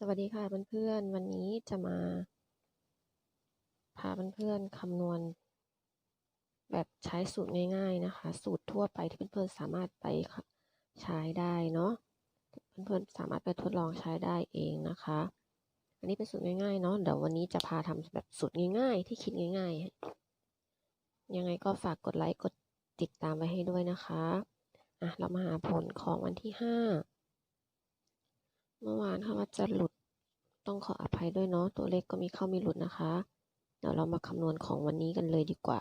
สวัสดีค่ะเพื่อนๆ วันนี้จะมา พาเพื่อนๆคำนวณ แบบใช้สูตรง่าย ๆนะคะ สูตรทั่วไปที่เพื่อนๆสามารถไปใช้ได้เนาะเพื่อนๆสามารถไปทดลองใช้ได้เองนะคะ อันนี้เป็นสูตรง่ายๆเนาะเดี๋ยววันนี้จะพาทำแบบสูตรง่ายๆ ที่คิดง่าย ๆ ยังไงก็ฝากกดไลค์กดติดตามไว้ให้ด้วยนะคะอะเรามาหาผลของวันที่ห้า เมื่อวานค่ะว่าจะหลุดต้องขออภัยด้วยเนาะตัวเลขก็มีเข้ามีหลุดนะคะ เดี๋ยวเรามาคำนวณของวันนี้กันเลยดีกว่า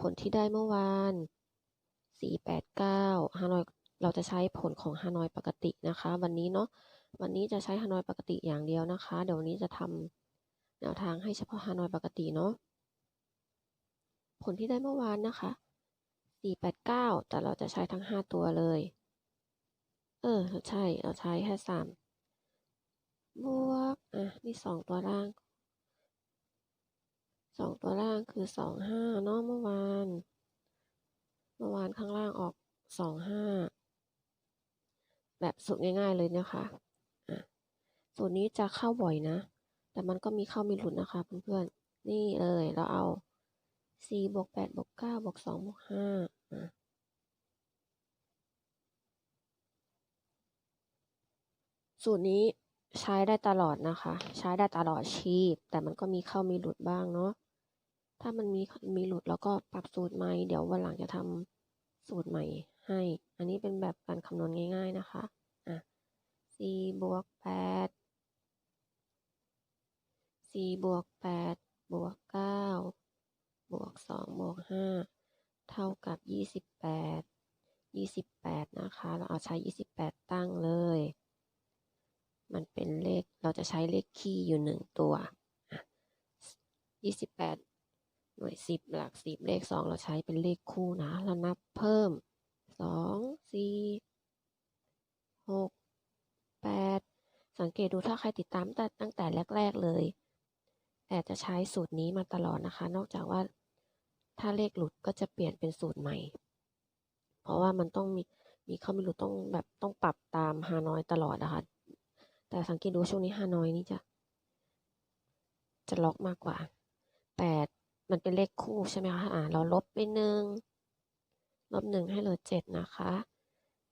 ผลที่ได้เมื่อวาน489ฮานอยเราจะใช้ผลของฮานอยปกตินะคะ วันนี้เนาะวันนี้จะใช้ฮานอยปกติอย่างเดียวนะคะ เดี๋ยววันนี้จะทำแนวทางให้เฉพาะฮานอยปกติเนาะผลที่ได้เมื่อวานนะคะ489แต่เราจะใช้ทั้ง 5 ตัวเลย เออใช่เราใช้แค่3 บวก อะ นี่สองตัวล่าง สองตัวล่างคือสองห้าเนาะเมื่อวาน เมื่อวานข้างล่างออกสองห้า แบบสูตรง่ายๆเลยนะคะ อะ สูตรนี้จะเข้าบ่อยนะ แต่มันก็มีเข้ามีหลุดนะคะเพื่อนๆ นี่เลยเราเอาสี่บวกแปดบวกเก้าบวกสองบวกห้าอะสูตรนี้ ใช้ได้ตลอดนะคะ ใช้ได้ตลอดชีพ แต่มันก็มีเข้ามีหลุดบ้างเนาะถ้ามันมีมีหลุดแล้วก็ปรับสูตรใหม่เดี๋ยววันหลังจะทำสูตรใหม่ให้ อันนี้เป็นแบบการคำนวณง่าย ๆนะคะอะสี่บวกแปดสี่บวกแปดบวกเก้าบวกสองบวกห้าเท่ากับยี่สิบแปดยี่สิบแปดนะคะ เราเอาใช้ยี่สิบแปดตั้งเลย มันเป็นเลขเราจะใช้เลขคี่อยู่หนึ่งตัวยี่สิบแปดหน่วยสิบหลักสิบเลขสองเราใช้เป็นเลขคู่นะ เรานับเพิ่มสองสี่หกแปดสังเกตดูถ้าใครติดตามตั้งแต่แรก ๆเลย แต่จะใช้สูตรนี้มาตลอดนะคะ นอกจากว่าถ้าเลขหลุดก็จะเปลี่ยนเป็นสูตรใหม่ เพราะว่ามันต้องมีมีเข้าไม่หลุดต้องแบบต้องปรับตามฮานอยตลอดนะคะ แต่สังเกตดูช่วงนี้ฮานอยนี่จะ จะล็อกมากกว่าแปดมันเป็นเลขคู่ใช่ไหมคะอ่าเราลบไปหนึ่งลบหนึ่งให้เหลือเจ็ดนะคะ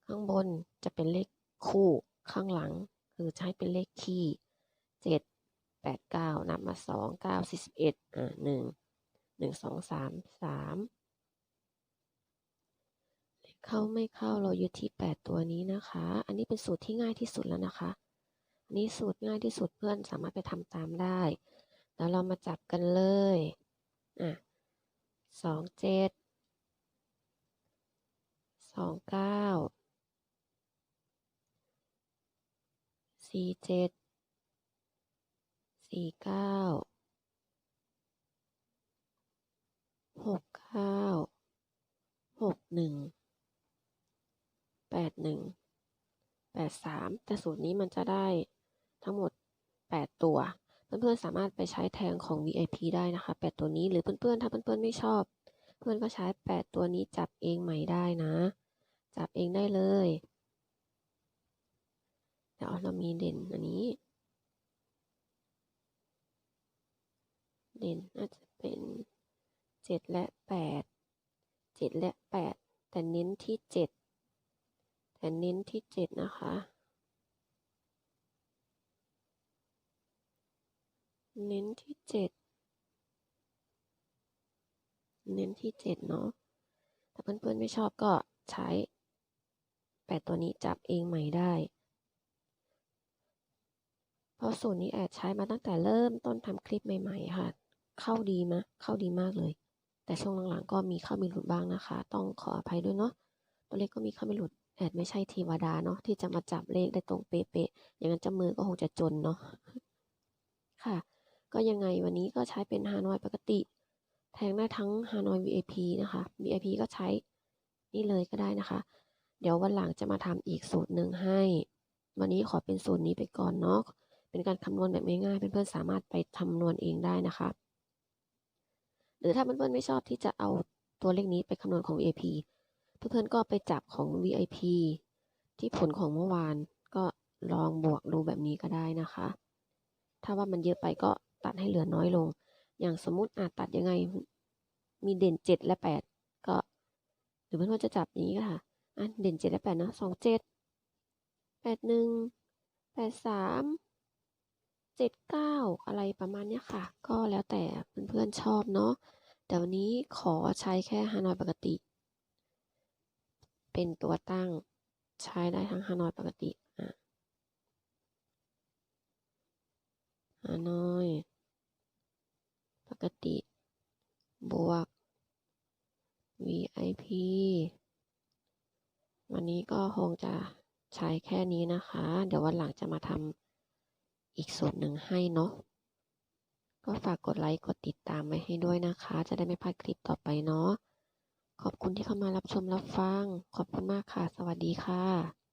ข้างบนจะเป็นเลขคู่ข้างหลัง คือใช้เป็นเลขคี่เจ็ดแปดเก้านับมาสองเก้าสี่สิบเอ็ดอ่าหนึ่งหนึ่งสองสามสามเข้าไม่เข้าเราอยู่ที่แปดตัวนี้นะคะ อันนี้เป็นสูตรที่ง่ายที่สุดแล้วนะคะ นี่สูตรง่ายที่สุดเพื่อนสามารถไปทำตามได้ แล้วเรามาจับกันเลย อะสองเจ็ดสองเก้าสี่เจ็ดสี่เก้าหกเก้าหกหนึ่งแปดหนึ่งแปดสามแต่สูตรนี้มันจะได้ ทั้งหมด 8 ตัว เพื่อนๆสามารถไปใช้แทงของ VIP ได้นะคะ 8 ตัวนี้หรือเพื่อนๆถ้าเพื่อนๆไม่ชอบ เพื่อนก็ใช้ 8 ตัวนี้จับเองใหม่ได้นะ จับเองได้เลยเดี๋ยวเรามีเด่นอันนี้ เด่นน่าจะเป็น7และ8 7และ8แต่เน้นที่7แต่เน้นที่7นะคะ เน้นที่เจ็ดเน้นที่เจ็ดเนาะถ้าเพื่อนๆไม่ชอบก็ใช้แปดตัวนี้จับเองใหม่ได้ เพราะสูตรนี้แอดใช้มาตั้งแต่เริ่มต้นทำคลิปใหม่ๆค่ะ เข้าดีมะเข้าดีมากเลย แต่ช่วงหลังๆก็มีเข้ามีหลุดบ้างนะคะ ต้องขออภัยด้วยเนาะตัวเลขก็มีเข้ามีหลุดแอดไม่ใช่เทวดาเนาะที่จะมาจับเลขได้ตรงเป๊ะๆอย่างนั้นจะมือก็คงจะจนเนาะค่ะ ก็ยังไงวันนี้ก็ใช้เป็นฮานอยปกติ แทงได้ทั้งฮานอย VIP นะคะ VIP ก็ใช้นี่เลยก็ได้นะคะ เดี๋ยววันหลังจะมาทำอีกสูตรหนึ่งให้ วันนี้ขอเป็นสูตรนี้ไปก่อนเนาะเป็นการคำนวณแบบง่ายๆเพื่อนๆสามารถไปคำนวณเองได้นะคะ หรือถ้าเพื่อนๆไม่ชอบที่จะเอาตัวเลขนี้ไปคำนวณของ VIP เพื่อนๆก็ไปจับของ VIP ที่ผลของเมื่อวานก็ลองบวกดูแบบนี้ก็ได้นะคะ ถ้าว่ามันเยอะไปก็ ตัดให้เหลือน้อยลง อย่างสมมุติอาจตัดยังไง มีเด่นเจ็ดและแปดก็ หรือเพื่อนๆจะจับอย่างนี้ก็ค่ะอะเด่นเจ็ดและแปดเนาะสองเจ็ดแปดหนึ่งแปดสามเจ็ดเก้าอะไรประมาณเนี้ยค่ะ ก็แล้วแต่เพื่อนๆชอบเนาะแต่วันนี้ขอใช้แค่ฮานอยปกติ เป็นตัวตั้งใช้ได้ทั้งฮานอยปกติอะฮานอย กติ บวก VIP วันนี้ก็คงจะใช้แค่นี้นะคะ เดี๋ยววันหลังจะมาทำอีกสูตรหนึ่งให้เนาะ ก็ฝากกดไลค์ กดติดตามไว้ให้ด้วยนะคะ จะได้ไม่พลาดคลิปต่อไปเนาะ ขอบคุณที่เข้ามารับชมรับฟัง ขอบคุณมากค่ะ สวัสดีค่ะ